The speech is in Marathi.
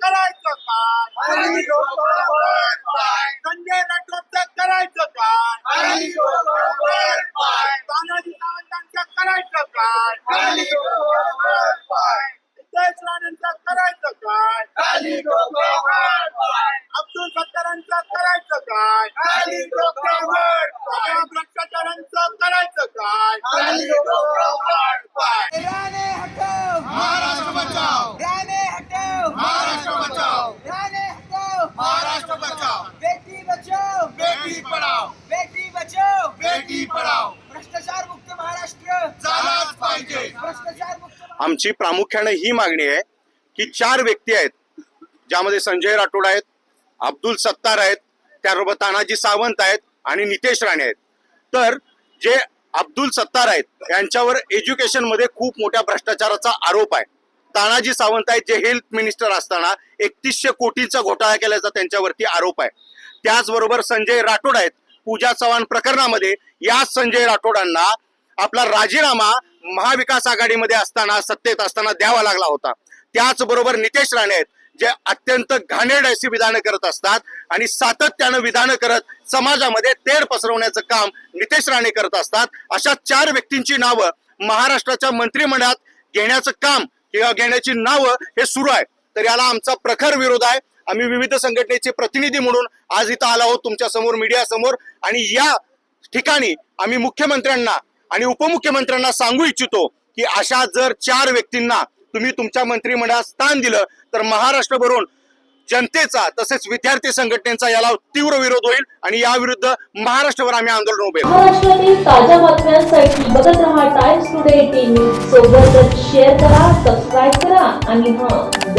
करायचं काय संजय राठोडचं करायचं काय तानाजी सावंतांचं करायचं काय नितेश राणेंचं करायचं काय अब्दुल सत्तारांचं करायचं काय सगळ्या भ्रष्टाचारांचं करायचं काय राणे हटव महाराष्ट्र बचाव राणे हटव महाराष्ट्र बचाव राणे हटव महाराष्ट्र बचाव बेटी बचाओ बेटी पढाओ बेटी बचाओ बेटी पढाओ भ्रष्टाचार मुक्त महाराष्ट्र. झालाच पाहिजे. भ्रष्टाचार मुक्त महाराष्ट्र. आमची प्रामुख्याने ही मागणी आहे की चार व्यक्ती आहेत ज्यामध्ये संजय राठोड आहेत अब्दुल सत्तार आहेत त्याबरोबर तानाजी सावंत आहेत आणि नितेश राणे आहेत. तर जे अब्दुल सत्तार आहेत यांच्यावर एज्युकेशनमध्ये खूप मोठ्या भ्रष्टाचाराचा आरोप आहे. तानाजी सावंत आहेत जे हेल्थ मिनिस्टर असताना एकतीसशे कोटीचा घोटाळा केल्याचा त्यांच्यावरती आरोप आहे. त्याचबरोबर संजय राठोड आहेत पूजा चव्हाण प्रकरणामध्ये या संजय राठोडांना आपला राजीनामा महाविकास आघाडीमध्ये असताना सत्तेत असताना द्यावा लागला होता. त्याचबरोबर नितेश राणे आहेत जे अत्यंत घाणेड अशी विधानं करत असतात आणि सातत्यानं विधानं करत समाजामध्ये तेढ पसरवण्याचं काम नितेश राणे करत असतात. अशा चार व्यक्तींची नावं महाराष्ट्राच्या मंत्रिमंडळात घेण्याचं काम किंवा घेण्याची नावं हे सुरू आहे. तर याला आमचा प्रखर विरोध आहे. आम्ही विविध संघटनेचे प्रतिनिधी म्हणून आज इथं आलो आहोत तुमच्यासमोर मीडिया समोर. आणि या ठिकाणी आम्ही मुख्यमंत्र्यांना आणि उपमुख्यमंत्र्यांना सांगू इच्छितो की अशा जर चार व्यक्तींना तुम्ही तुमच्या मंत्रिमंडळात स्थान दिलं तर महाराष्ट्रभरून जनतेचा तसेच विद्यार्थी संघटनेचा याला तीव्र विरोध होईल आणि याविरुद्ध महाराष्ट्रभर आम्ही आंदोलन उभे महाराष्ट्रातील ताज्या बातम्यांसाठी बघत राहा टाइम्स टुडे टीव्ही सोबतच शेअर करा सबस्क्राईब करा आणि हां